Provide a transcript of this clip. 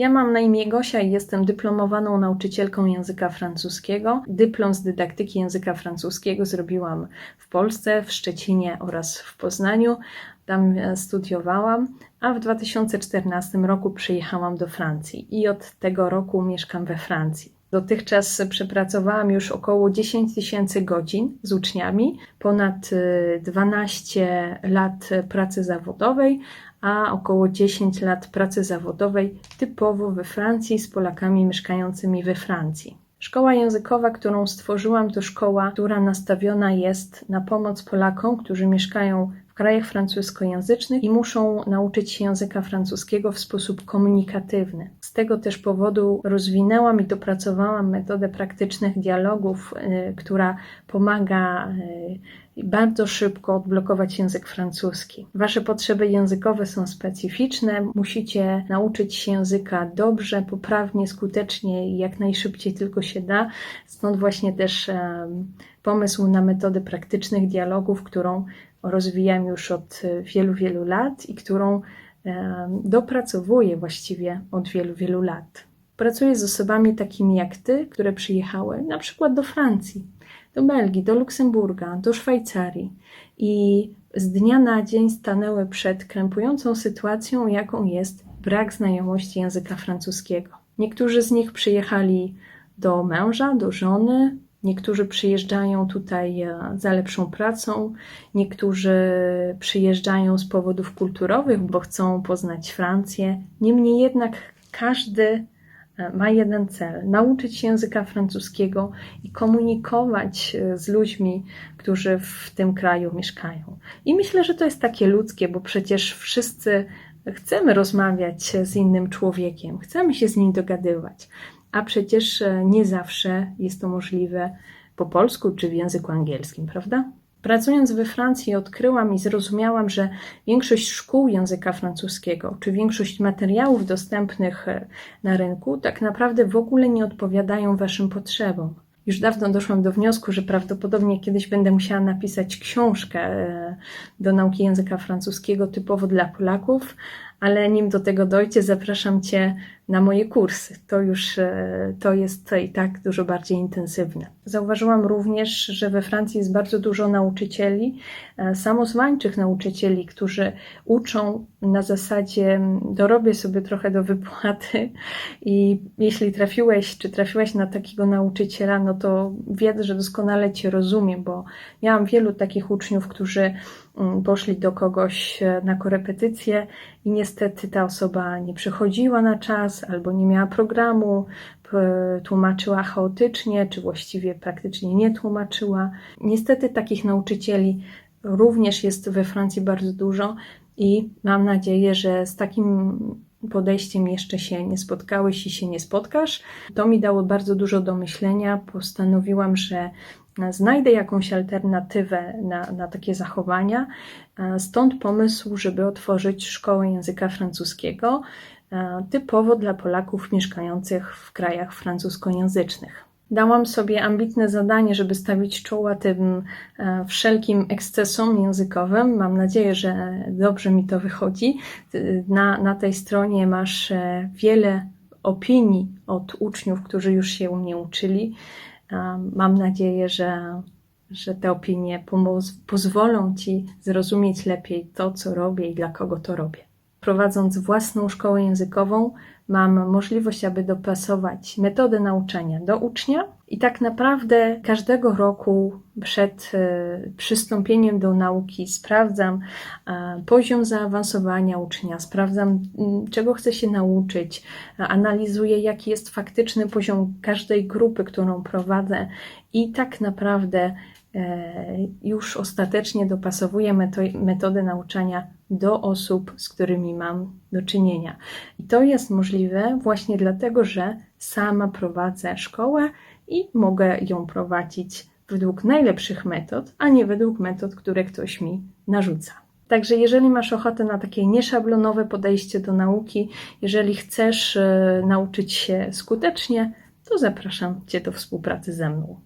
Ja mam na imię Gosia i jestem dyplomowaną nauczycielką języka francuskiego. Dyplom z dydaktyki języka francuskiego zrobiłam w Polsce, w Szczecinie oraz w Poznaniu. Tam e, studiowałam, a w 2014 roku przyjechałam do Francji i od tego roku mieszkam we Francji. Dotychczas przepracowałam już około 10 tysięcy godzin z uczniami, ponad y, 12 lat pracy zawodowej, a około 10 lat pracy zawodowej typowo we Francji z Polakami mieszkającymi we Francji. Szkoła językowa, którą stworzyłam, to szkoła, która nastawiona jest na pomoc Polakom, którzy mieszkają w krajach francuskojęzycznych i muszą nauczyć się języka francuskiego w sposób komunikatywny. Z tego też powodu rozwinęłam i dopracowałam metodę praktycznych dialogów, y, która pomaga y, bardzo szybko odblokować język francuski. Wasze potrzeby językowe są specyficzne, musicie nauczyć się języka dobrze, poprawnie, skutecznie i jak najszybciej tylko się da. Stąd właśnie też pomysł na metodę praktycznych dialogów, którą rozwijam już od e, wielu, wielu lat i którą em, dopracowuję właściwie od wielu, wielu lat. Pracuję z osobami takimi jak ty, które przyjechały na przykład do Francji, do Belgii, do Luksemburga, do Szwajcarii i z dnia na dzień stanęły przed krępującą sytuacją, jaką jest brak znajomości języka francuskiego. Niektórzy z nich przyjechali do męża, do żony, niektórzy przyjeżdżają tutaj e, za lepszą pracą, niektórzy przyjeżdżają z powodów kulturowych, bo chcą poznać Francję. Niemniej jednak każdy e, ma jeden cel: nauczyć się języka francuskiego i komunikować e, z ludźmi, którzy w tym kraju mieszkają. I myślę, że to jest takie ludzkie, bo przecież wszyscy chcemy rozmawiać z innym człowiekiem, chcemy się z nim dogadywać, a przecież e, nie zawsze jest to możliwe po polsku czy w języku angielskim, prawda? Pracując we Francji, odkryłam i zrozumiałam, że większość szkół języka francuskiego, czy większość materiałów dostępnych e, na rynku, tak naprawdę w ogóle nie odpowiadają Waszym potrzebom. Już dawno doszłam do wniosku, że prawdopodobnie kiedyś będę musiała napisać książkę e, do nauki języka francuskiego typowo dla Polaków, ale nim do tego dojdzie, zapraszam Cię na moje kursy. To już e, to jest i tak dużo bardziej intensywne. Zauważyłam również, że we Francji jest bardzo dużo nauczycieli, e, samozwańczych nauczycieli, którzy uczą na zasadzie dorobię sobie trochę do wypłaty i jeśli trafiłeś czy trafiłaś na takiego nauczyciela, no to wiedz, że doskonale Cię rozumiem, bo miałam wielu takich uczniów, którzy poszli do kogoś e, na korepetycję i niestety ta osoba nie przychodziła na czas albo nie miała programu, tłumaczyła chaotycznie, czy właściwie praktycznie nie tłumaczyła. Niestety takich nauczycieli również jest we Francji bardzo dużo i mam nadzieję, że z takim podejściem jeszcze się nie spotkałeś i się nie spotkasz. To mi dało bardzo dużo do myślenia. Postanowiłam, że znajdę jakąś alternatywę na, na takie zachowania. E, Stąd pomysł, żeby otworzyć szkołę języka francuskiego e, typowo dla Polaków mieszkających w krajach francuskojęzycznych. Dałam sobie ambitne zadanie, żeby stawić czoła tym e, wszelkim ekscesom językowym. Mam nadzieję, że dobrze mi to wychodzi. Na, na tej stronie masz e, wiele opinii od uczniów, którzy już się u mnie uczyli. E, Mam nadzieję, że, że te opinie pomoz- pozwolą Ci zrozumieć lepiej to, co robię i dla kogo to robię. Prowadząc własną szkołę językową, mam możliwość, aby dopasować metodę nauczania do ucznia i tak naprawdę każdego roku przed e, przystąpieniem do nauki sprawdzam e, poziom zaawansowania ucznia, sprawdzam czego chce się nauczyć, a analizuję jaki jest faktyczny poziom każdej grupy, którą prowadzę i tak naprawdę e, już ostatecznie dopasowuję meto- metodę nauczania do osób, z którymi mam do czynienia. I to jest możliwe właśnie dlatego, że sama prowadzę szkołę i mogę ją prowadzić według najlepszych metod, a nie według metod, które ktoś mi narzuca. Także jeżeli masz ochotę na takie nieszablonowe podejście do nauki, jeżeli chcesz e, nauczyć się skutecznie, to zapraszam Cię do współpracy ze mną.